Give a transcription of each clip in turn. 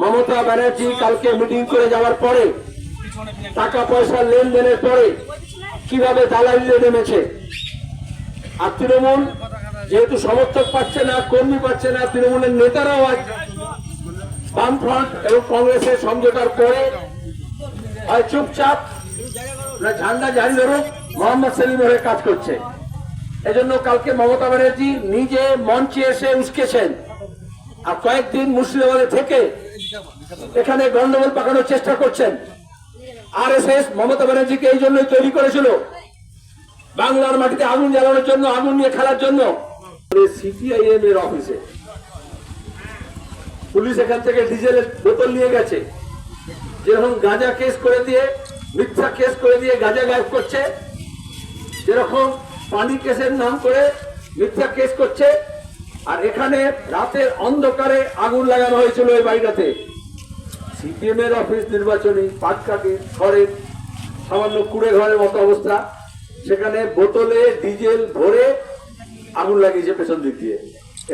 মমতা ব্যানার্জি কালকে মিটিং করে যাওয়ার পরে টাকা পয়সা লেনদেনের পরে কীভাবে দালালিতে নেমেছে? আর তৃণমূল যেহেতু সমর্থক পাচ্ছে না, কর্মী পাচ্ছে না, তৃণমূলের নেতারাও আজ বামফ্রন্ট এবং কংগ্রেসের সমঝোতার পরে হয় চুপচাপ ঝান্ডা জারি ধরুক, মোহাম্মদ সেলিম হয়ে কাজ করছে। এজন্য কালকে মমতা ব্যানার্জি নিজে মঞ্চে এসে উস্কেছেন। আর কয়েকদিন মুর্শিদাবাদে থেকে এখানে গন্ডগোল পাকানোর চেষ্টা করছেন। আর এস এস মমতা ব্যানার্জিকে এই জন্যই তৈরি করেছিল। বাংলার মাটিতে আগুন জ্বালানোর জন্য, আগুন নিয়ে খেলার জন্য। সিপিআইএম এর অফিসে। পুলিশ এখান থেকে ডিজেলের বোতল নিয়ে গেছে। যেরকম গাঁজা কেস করে দিয়ে, মিথ্যা কেস করে দিয়ে গাঁজা গায়েব করছে, যেরকম পানি কেসের নাম করে মিথ্যা কেস করছে আর এখানে রাতের অন্ধকারে আগুন লাগানো হয়েছিল ওই বাড়িটাতে। সিপিএম এর অফিস নির্বাচনী পাটকাটি ঘরের সামান্য কুড়ে ঘরের মতো অবস্থা। সেখানে বোতলে ডিজেল ভরে আগুন লাগিয়েছে পেছন দিক দিয়ে।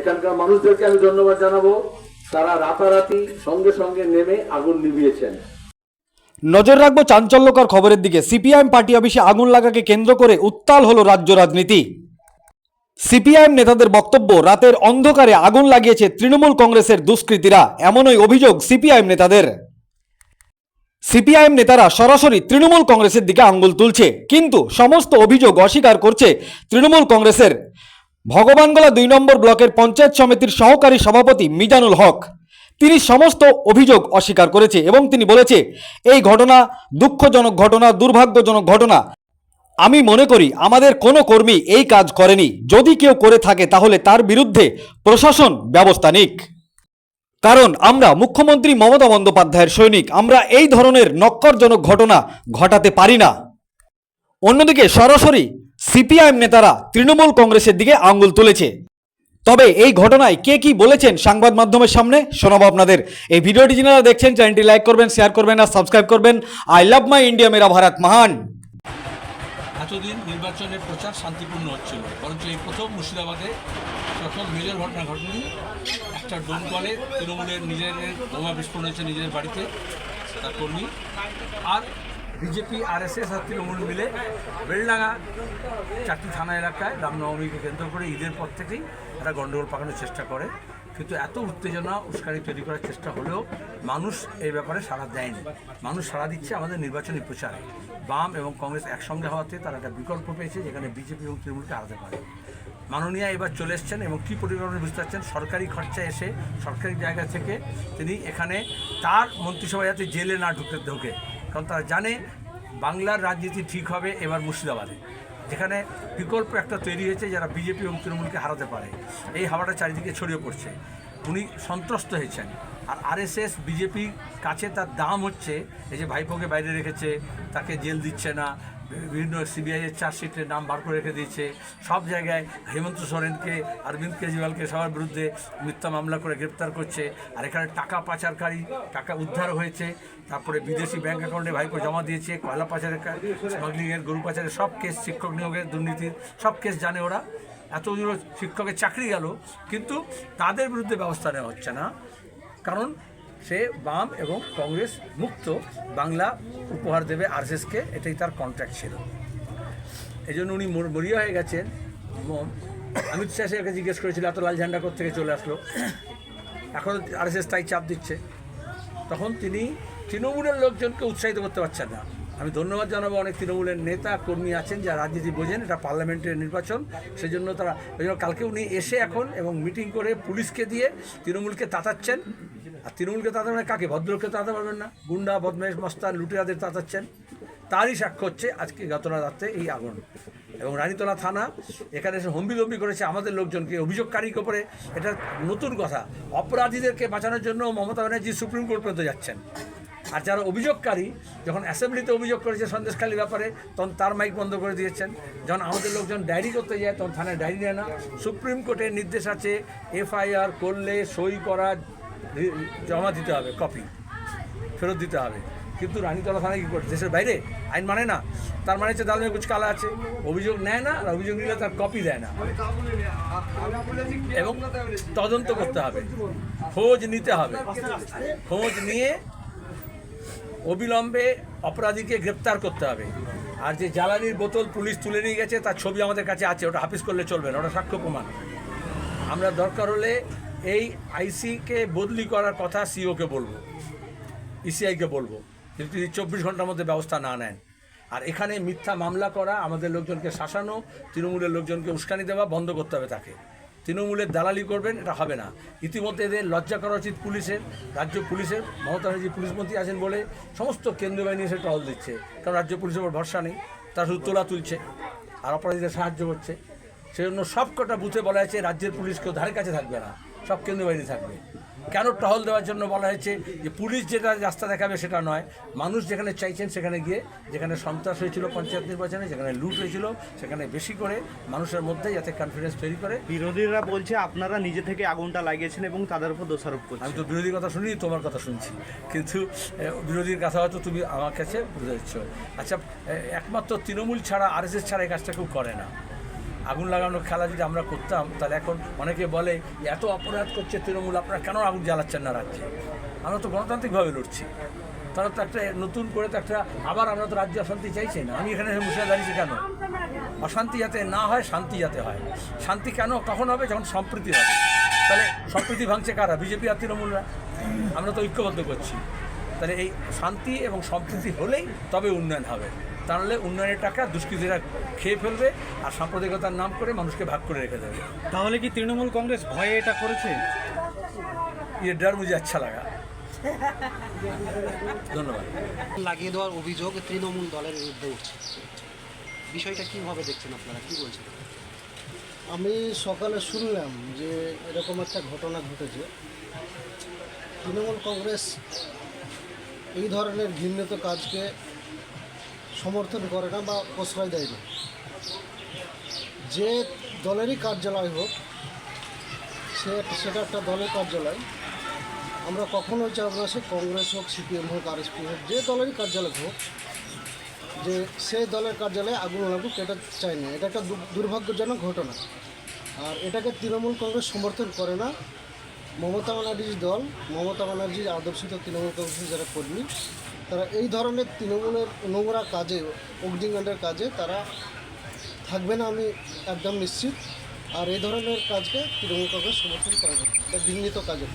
এখানকার মানুষদেরকে আমি ধন্যবাদ জানাব। তারা রাতারাতি সঙ্গে সঙ্গে নেমে আগুন নিভিয়েছেন। নজর রাখব চাঞ্চল্যকর খবরের দিকে। সিপিআইএম পার্টি অফিসে আগুন লাগাকে কেন্দ্র করে উত্তাল হলো রাজ্য রাজনীতি। সিপিআইএম নেতাদের বক্তব্য, রাতের অন্ধকারে আগুন লাগিয়েছে তৃণমূল কংগ্রেসের দুষ্কৃতীরা। এমনই অভিযোগ সিপিআইএম নেতাদের। সিপিআইএম নেতারা সরাসরি তৃণমূল কংগ্রেসের দিকে আঙ্গুল তুলছে, কিন্তু সমস্ত অভিযোগ অস্বীকার করছে তৃণমূল কংগ্রেসের। ভগবানগোলা দুই নম্বর ব্লকের পঞ্চায়েত সমিতির সহকারী সভাপতি মিজানুল হক তিনি সমস্ত অভিযোগ অস্বীকার করেছে এবং তিনি বলেছে, এই ঘটনা দুঃখজনক ঘটনা, দুর্ভাগ্যজনক ঘটনা। আমি মনে করি আমাদের কোনো কর্মী এই কাজ করেনি। যদি কেউ করে থাকে, তাহলে তার বিরুদ্ধে প্রশাসন ব্যবস্থা নিক। কারণ আমরা মুখ্যমন্ত্রী মমতা বন্দ্যোপাধ্যায়ের সৈনিক, আমরা এই ধরনের নক্করজনক ঘটনা ঘটাতে পারি না। অন্যদিকে সরাসরি সিপিআইএম নেতারা তৃণমূল কংগ্রেসের দিকে আঙ্গুল তুলেছে। তবে এই ঘটনায় কে কি বলেছেন সংবাদ মাধ্যমের সামনে, শোনাবো আপনাদের। এই ভিডিওটি যারা দেখছেন, চ্যানেলটি লাইক করবেন, শেয়ার করবেন আর সাবস্ক্রাইব করবেন। আই লাভ মাই ইন্ডিয়া, মেরা ভারত মহান। এতদিন নির্বাচনের প্রচার শান্তিপূর্ণ হচ্ছিল। বরঞ্চ এই প্রথম মুর্শিদাবাদে প্রথম মেজর ঘটনা ঘটেনি, একটা ডোমকলে তৃণমূলের নিজের বোমা বিস্ফোরণ হয়েছে নিজের বাড়িতে, তার কর্মী আর বিজেপি আরএসএস আর তৃণমূল মিলে বেলডাঙ্গা চারটি থানা এলাকায় রামনবমীকে কেন্দ্র করে ঈদের পর থেকেই একটা গণ্ডগোল পাকানোর চেষ্টা করে। কিন্তু এত উত্তেজনা উস্কানি তৈরি করার চেষ্টা হলেও মানুষ এই ব্যাপারে সাড়া দেয়নি। মানুষ সাড়া দিচ্ছে আমাদের নির্বাচনী প্রচারে। বাম এবং কংগ্রেস একসঙ্গে হওয়াতে তারা একটা বিকল্প পেয়েছে যেখানে বিজেপি এবং তৃণমূলকে হারাতে পারে। মাননীয়া এবার চলে এসছেন এবং কী পরিকল্পনা বুঝতে পারছেন? সরকারি খরচা এসে সরকারি জায়গা থেকে তিনি এখানে তার মন্ত্রিসভা যাতে জেলে না ঢুকতে ঢোকে। কারণ তারা জানে বাংলার রাজনীতি ঠিক হবে এবার মুর্শিদাবাদে। যেখানে বিকল্প একটা তৈরি হয়েছে যারা বিজেপি এবং তৃণমূলকে হারাতে পারে। এই হাওয়াটা চারিদিকে ছড়িয়ে পড়ছে। উনি সন্ত্রস্ত হয়েছেন। আর আরএসএস বিজেপি কাছে তার দাম হচ্ছে, এই যে ভাইপোকে বাইরে রেখেছে, তাকে জেল দিচ্ছে না বিভিন্ন সিবিআইয়ের চার্জশিটের নাম বার করে রেখে দিয়েছে। সব জায়গায় হেমন্ত সোরেনকে, অরবিন্দ কেজরিওয়ালকে সবার বিরুদ্ধে মিথ্যা মামলা করে গ্রেপ্তার করছে। আর এখানে টাকা পাচারকারী, টাকা উদ্ধার হয়েছে। তারপরে বিদেশি ব্যাংক অ্যাকাউন্টে ভাইপো জমা দিয়েছে। কয়লা পাচারের স্মাগলিংয়ের গরু পাচারের সব কেস শিক্ষক নিয়োগের দুর্নীতির, সব কেস জানে ওরা। এতগুলো শিক্ষকের চাকরি গেল। কিন্তু তাদের বিরুদ্ধে ব্যবস্থা নেওয়া হচ্ছে না। কারণ সে বাম এবং কংগ্রেস মুক্ত, বাংলা উপহার দেবে আরএসএসকে, এটাই তার কন্ট্রাক্ট ছিল। এই জন্য উনি মরিয়া হয়ে গেছেন। অমিত শাহ সাহেবকে জিজ্ঞেস করেছিল, এত লাল ঝান্ডা থেকে চলে আসলো? এখন আরএসএস তাই চাপ দিচ্ছে। তখন তিনি তৃণমূলের লোকজনকে উৎসাহিত করতে পারছেন না। আমি ধন্যবাদ জানাব অনেক তৃণমূলের নেতা, কর্মী আছেন যারা রাজনীতি বোঝেন, এটা পার্লামেন্টের নির্বাচন। সেই জন্য তারা ওই জন্য কালকে উনি এসে এখন এবং মিটিং করে পুলিশকে দিয়ে তৃণমূলকে তাতাচ্ছেন। আর তৃণমূলকে তাতাবেন না, কাকে? ভদ্রলোককে তাতাতে পারবেন না। গুন্ডা বদমেশ মস্তান, লুটেরাদের তাতাচ্ছেন তারই সাক্ষ্য হচ্ছে আজকে গত রাত্রে এই আগুন এবং রানীতলা থানা এখানে এসে হম্বিলম্বি করেছে আমাদের লোকজনকে। অভিযোগকারীর ওপরে এটা নতুন কথা। অপরাধীদেরকে বাঁচানোর জন্য মমতা ব্যানার্জি সুপ্রিম কোর্ট পর্যন্ত যাচ্ছেন। আর যারা অভিযোগকারী যখন অ্যাসেম্বলিতে অভিযোগ করেছে সন্দেশখালী ব্যাপারে, তখন তার মাইক বন্ধ করে দিয়েছেন। যখন আমাদের লোকজন ডায়েরি করতে যায়, তখন থানায় ডায়েরি নেয় না। সুপ্রিম কোর্টের নির্দেশ আছে, এফআইআর করলে সই করা জমা দিতে হবে কপি ফেরত দিতে হবে। কিন্তু রানীতলা থানায় কী করে দেশের বাইরে? আইন মানে না। তার মানে হচ্ছে দালমে কুচ কালা আছে। অভিযোগ নেয় না, আর অভিযোগ নিলে তার কপি দেয় না। এবং তদন্ত করতে হবে। খোঁজ নিতে হবে। খোঁজ নিয়ে অবিলম্বে অপরাধীকে গ্রেপ্তার করতে হবে। আর যে জ্বালানির বোতল পুলিশ তুলে নিয়ে গেছে, তার ছবি আমাদের কাছে আছে। ওটা হাফিস করলে চলবে না। ওটা সাক্ষ্য প্রমাণ। আমরা দরকার হলে এই আইসিকে বদলি করার কথা সিওকে বলব, ইসিআইকে বলব যদি চব্বিশ ঘণ্টার মধ্যে ব্যবস্থা না নেন। আর এখানে মিথ্যা মামলা করা, আমাদের লোকজনকে শাসানো, তৃণমূলের লোকজনকে উস্কানি দেওয়া বন্ধ করতে হবে তাকে। তৃণমূলের দালালি করবেন, এটা হবে না। ইতিমধ্যে এদের লজ্জা করা উচিত পুলিশের, রাজ্য পুলিশের, মমতা ব্যানার্জি পুলিশমন্ত্রী আছেন বলে সমস্ত কেন্দ্রীয় বাহিনী এসে টহল দিচ্ছে। কারণ রাজ্য পুলিশের উপর ভরসা নেই, তারা শুধু তোলা তুলছে, আর অপরাধীদের সাহায্য করছে। সেজন্য সব কটা বুথে বলা হয়েছে, রাজ্যের পুলিশ কেউ ধারে কাছে থাকবে না। সব কেন্দ্রীয় বাহিনী থাকবে। কেন টহল দেওয়ার জন্য বলা হয়েছে যে পুলিশ যেটা রাস্তা দেখাবে সেটা নয় মানুষ যেখানে চাইছেন সেখানে গিয়ে যেখানে সন্ত্রাস হয়েছিল পঞ্চায়েত নির্বাচনে যেখানে লুট হয়েছিল সেখানে বেশি করে মানুষের মধ্যে যাতে কনফিডেন্স তৈরি করে। বিরোধীরা বলছে আপনারা নিজে থেকে আগুনটা লাগিয়েছেন এবং তাদের উপর দোষারোপ করছেন। আমি তো বিরোধীর কথা শুনি তোমার কথা শুনছি। কিন্তু বিরোধীর কথা হয়তো তুমি আমার কাছে বুঝতে দিচ্ছ আচ্ছা একমাত্র তৃণমূল ছাড়া আরএসএস ছাড়া এই কাজটা কেউ করে না। আগুন লাগানোর খেলা যদি আমরা করতাম, তাহলে এখন অনেকে বলে এত অপরাধ করছে তৃণমূল, আপনারা কেন আগুন জ্বালাচ্ছেন না রাজ্যে? আমরা তো গণতান্ত্রিকভাবে লড়ছি। তারা তো একটা নতুন করে তো একটা, আবার আমরা তো রাজ্য অশান্তি চাইছি না। আমি এখানে মুসিয়া দাঁড়িয়েছি কেন? অশান্তি যাতে না হয়, শান্তি যাতে হয়। শান্তি কেন, কখন হবে? যখন সম্প্রীতি হবে। তাহলে সম্প্রীতি ভাঙছে কারা? বিজেপি আর তৃণমূলরা? আমরা তো ঐক্যবদ্ধ করছি। তাহলে এই শান্তি এবং সম্প্রীতি হলেই তবে উন্নয়ন হবে। তাহলে উন্নয়নের টাকা দুষ্কৃতীরা খেয়ে ফেলবে আর সাম্প্রদায়িকতার নাম করে মানুষকে ভাগ করে রেখে দেবে। তাহলে কি তৃণমূল কংগ্রেস ভয়ে এটা করেছে? ইয়ে ডর মুঝে আচ্ছা লাগা। ধন্যবাদ। লাগিয়ে দেওয়ার অভিযোগ তৃণমূল দলের বিরুদ্ধে উঠছে। বিষয়টা কীভাবে দেখছেন আপনারা? কী বলছেন? আমি সকালে শুনলাম যে এরকম একটা ঘটনা ঘটেছে। তৃণমূল কংগ্রেস এই ধরনের ঘৃণিত কাজকে সমর্থন করে না বা প্রশ্রয় দেয় না। যে দলেরই কার্যালয় হোক, সে সেটা একটা দলের কার্যালয়। আমরা কখনোই চাব না সে কংগ্রেস হোক, সিপিএম হোক, আরএসপি হোক, যে দলেরই কার্যালয় হোক, যে সেই দলের কার্যালয়ে আগুন লাগুক, এটা চাই না। এটা একটা দুর্ভাগ্যজনক ঘটনা। আর এটাকে তৃণমূল কংগ্রেস সমর্থন করে না। মমতা ব্যানার্জির দল, মমতা ব্যানার্জির আদর্শিত তৃণমূল কংগ্রেসের যারা কর্মী তারা এই ধরনের তৃণমূলের নোংরা কাজে অগ্নিকাণ্ডের কাজে তারা থাকবে না আমি একদম নিশ্চিত। আর এই ধরনের কাজকে তৃণমূল কংগ্রেস সমর্থন করে না এটা ঘৃণিত কাজে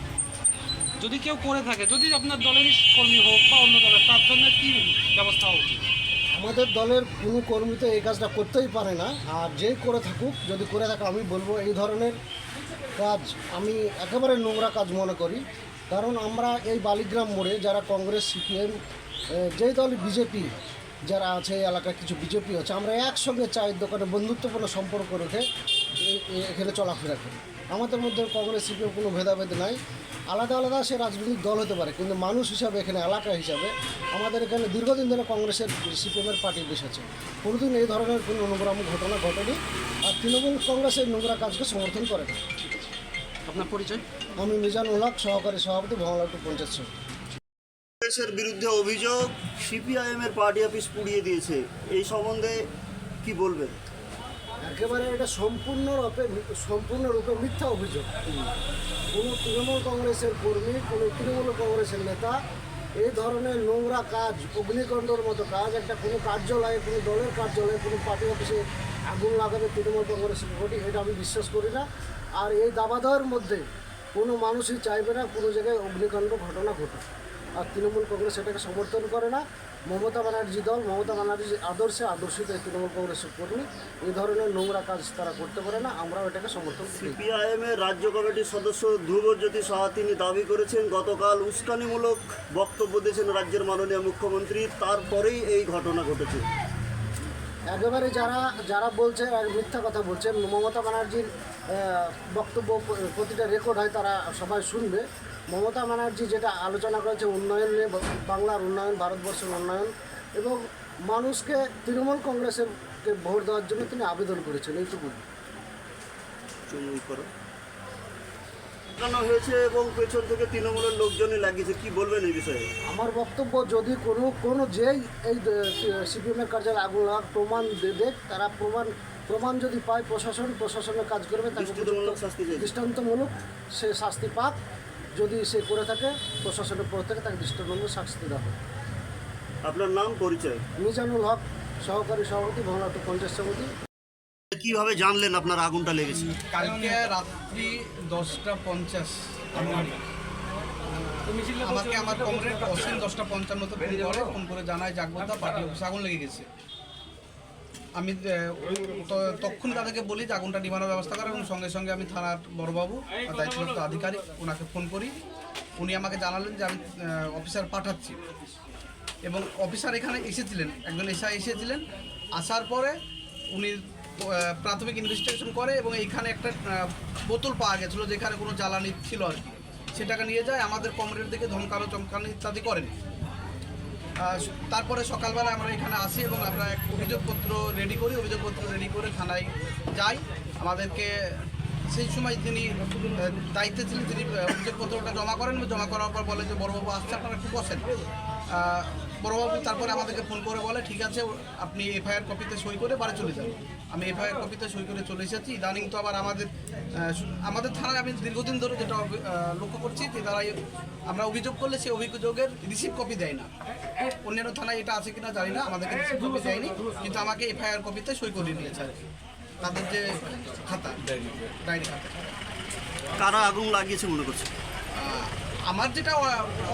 যদি কেউ করে থাকে যদি আপনার দলেরই কর্মী হোক বা অন্য দলের তার জন্য কী ব্যবস্থা উচিত? আমাদের দলের কোনো কর্মী তো এই কাজটা করতেই পারে না। আর যেই করে থাকুক যদি করে থাকে আমি বলব এই ধরনের কাজ আমি একেবারে নোংরা কাজ মনে করি। কারণ আমরা এই বালিগ্রাম মোড়ে যারা কংগ্রেস, সিপিএম যেই দল বিজেপি যারা আছে, এই এলাকায় কিছু বিজেপি আছে, আমরা একসঙ্গে চায়ের দোকানে বন্ধুত্বপূর্ণ সম্পর্ক রেখে এখানে চলাফেরা করি। আমাদের মধ্যে কংগ্রেস, সিপিএম কোনো ভেদাভেদ নাই। আলাদা আলাদা সে রাজনৈতিক দল হতে পারে, কিন্তু মানুষ হিসাবে এখানে, এলাকা হিসাবে আমাদের এখানে দীর্ঘদিন ধরে কংগ্রেসের, সিপিএমের পার্টি বেশ আছে কোনোদিন এই ধরনের কোনো নোংরাম ঘটনা ঘটেনি। আর তৃণমূল কংগ্রেসের নোংরা কাজকে সমর্থন করে না। আপনার পরিচয়? আমি মিজানুল হক সহকারী সভাপতি ভগলাটু পঞ্চায়েত সমিতি। কংগ্রেসের বিরুদ্ধে অভিযোগ সিপিআইএম এর পার্টি অফিস পুড়িয়ে দিয়েছে। এই সম্বন্ধে কি বলবেন? একেবারে এটা সম্পূর্ণরূপে সম্পূর্ণরূপে মিথ্যা অভিযোগ। কোনো তৃণমূল কংগ্রেসের কর্মী কোনো তৃণমূল কংগ্রেসের নেতা এই ধরনের নোংরা কাজ অগ্নিকাণ্ডর মতো কাজ একটা কোনো কার্যালয়ে কোনো দলের কার্যালয়ে কোনো পার্টি অফিসে আগুন লাগাবে তৃণমূল কংগ্রেসের ঘটি এটা আমি বিশ্বাস করি না। আর এই দাবাদয়ের মধ্যে কোনো মানুষই চাইবে না কোনো জায়গায় অগ্নিকাণ্ড ঘটনা ঘটুক। আর তৃণমূল কংগ্রেস এটাকে সমর্থন করে না। মমতা ব্যানার্জি দল, মমতা ব্যানার্জির আদর্শে আদর্শিত এই তৃণমূল কংগ্রেসের কর্মী এই ধরনের নোংরা কাজ তারা করতে পারে না। আমরাও এটাকে সমর্থন করি। সিপিআইএম এর রাজ্য কমিটির সদস্য ধ্রুবজ্যোতি সাহা, তিনি দাবি করেছেন, গতকাল উস্কানিমূলক বক্তব্য দিয়েছেন রাজ্যের মাননীয় মুখ্যমন্ত্রী, তারপরেই এই ঘটনা ঘটেছে। একেবারে যারা যারা বলছে মিথ্যা কথা বলছে, মমতা ব্যানার্জির বক্তব্য প্রতিটা রেকর্ড হয় তারা সবাই শুনবে। মমতা ব্যানার্জি যেটা আলোচনা করেছে উন্নয়ন নিয়ে, বাংলার উন্নয়ন, ভারতবর্ষের উন্নয়ন, এবং মানুষকে, তৃণমূল কংগ্রেসের ভোট দেওয়ার জন্য তিনি আবেদন করেছেন এইটুকু করো। লাগানো হয়েছে এবং পেছন থেকে তৃণমূলের লোকজনই লাগিয়েছে। কি বলবেন এই বিষয়ে? আমার বক্তব্য যদি কোনো কোনো যেই এই সিপিএমের কার্যালয়ে আগুন লাগার প্রমাণ দে- দেখ তারা প্রমাণ প্রমাণ যদি পায় প্রশাসন প্রশাসনের কাজ করবে তাকে দৃষ্টান্তমূলক শাস্তি চাইছে। দৃষ্টান্তমূলক সে শাস্তি পাক। যদি সে করে থাকে প্রশাসনের পক্ষ থেকে তাকে দৃষ্টান্তমূলক শাস্তি দেওয়া হবে। আপনার নাম পরিচয়? মিজানুল হক সহকারী সভাপতি ভবনাট্য পঞ্চায়েত সমিতি। কীভাবে জানলেন আপনার আগুনটা লেগেছে? কালকে রাত্রি দশটা পঞ্চাশ আমাকে আমার কমরেড অসীম দশটা পঞ্চান্নতে ফোন করে ফোন করে জানায় জাগবতা পার্টি অফিসে আগুন লেগে গেছে। আমি তখন তাদেরকে বলি যে আগুনটা নিবানোর ব্যবস্থা করে এবং সঙ্গে সঙ্গে আমি থানার বড়বাবু দায়িত্বপ্রাপ্ত আধিকারিক ওনাকে ফোন করি। উনি আমাকে জানালেন যে আমি অফিসার পাঠাচ্ছি। এবং অফিসার এখানে এসেছিলেন, একজন এসআই এসেছিলেন। আসার পরে উনি প্রাথমিক ইনভেস্টিগেশন করে এবং এইখানে একটা বোতল পাওয়া গেছিল যেখানে কোনো জ্বালানি ছিল আর কি। সেটাকে নিয়ে যায়, আমাদের কমরেড দিকে ধমকানো, চমকানো ইত্যাদি করেন। তারপরে সকালবেলা আমরা এখানে আসি এবং আমরা এক অভিযোগপত্র রেডি করি, অভিযোগপত্র রেডি করে থানায় যাই। আমাদেরকে সেই সময় তিনি দায়িত্বে ছিলেন তিনি অভিযোগপত্রটা জমা করেন। জমা করার পর বলে যে, বড়বাবু আসছে, আপনারা একটু বসেন। বড়বাবু তারপরে আমাদেরকে ফোন করে বলে, ঠিক আছে, আপনি এফআইআর কপিতে সই করে বাড়ি চলে যান। আমি এফআইআর কপিতে সই করে চলে এসেছি। ইদানিং তো আবার আমাদের আমাদের থানায় আমি দীর্ঘদিন ধরে যেটা লক্ষ্য করছি যে তারা আমরা অভিযোগ করলে সেই অভিযোগের রিসিভ কপি দেয় না। অন্যান্য থানায় এটা আছে কিনা জানি না, আমাদেরকে রিসিভ কপি দেয়নি, কিন্তু আমাকে এফআইআর কপিতে সই করিয়ে নিয়েছে আর তাদের যে খাতা, ডায়েরি খাতা। কারা আগুন লাগিয়েছে মনে করছে আমার যেটা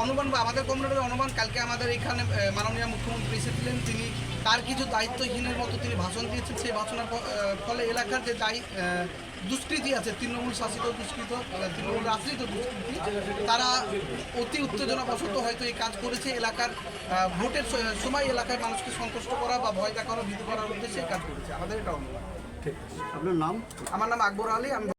অনুমান বা আমাদের কমিউনিটির অনুমান কালকে আমাদের এখানে মাননীয় মুখ্যমন্ত্রী এসেছিলেন তিনি তার কিছু দায়িত্বহীনের মতো তিনি ভাষণ দিয়েছেন। সেই ভাষণের ফলে এলাকার যে দায়ী দুষ্কৃতি আছে তৃণমূল শাসিত দুষ্কৃত তৃণমূল আশ্রিত দুষ্কৃতি তারা অতি উত্তেজনাবশত হয়তো এই কাজ করেছে। এলাকার ভোটের সময় এলাকায় মানুষকে সন্তুষ্ট করা বা ভয় দেখানো ভীতি করার উদ্দেশ্যে এই কাজ করেছে। আমাদের এটা অনুমান। ঠিক। আপনার নাম? আমার নাম আকবর আলী আমি